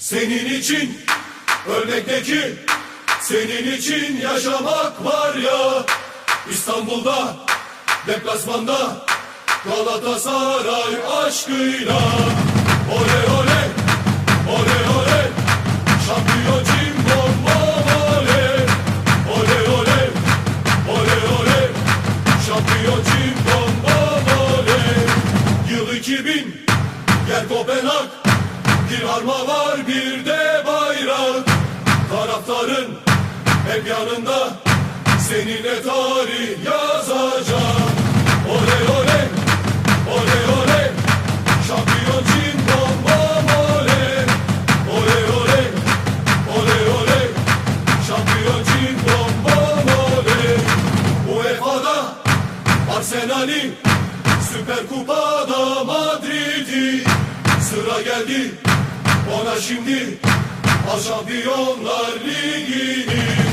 Senin için ölmekteki Senin için yaşamak var ya. İstanbul'da Deplasmanda Galatasaray aşkıyla. Oley oley Oley oley. Şampiyon cimbom oley Oley oley Oley oley. Şampiyon cimbom oley Yıl 2000 Yer Kopenhag Bir arma var bir de bayrak Taraftarın hep yanında Seninle tarih yazacak Oley oley Oley oley. Şampiyon Arsenal'i Süper Kupa'da Madrid'i. Sıra geldi ona şimdi Al Şampiyonlar Ligi'ni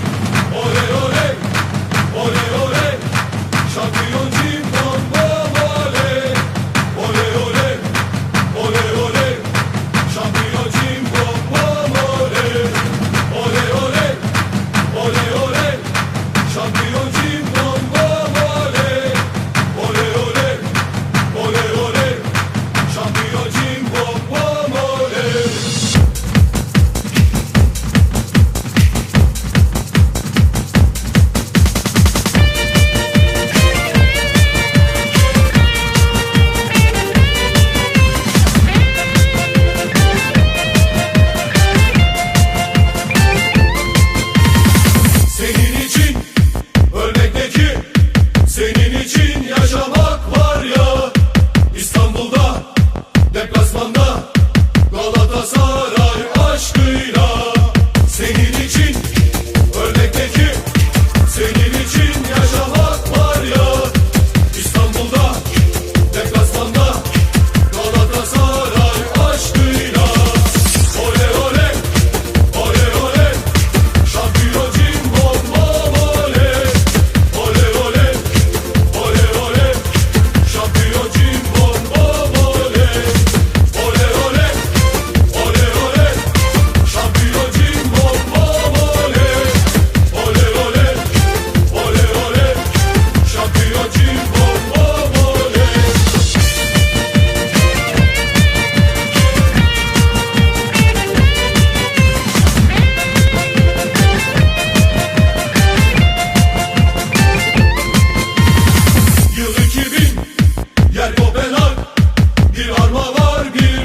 kopenak Bir arma var bir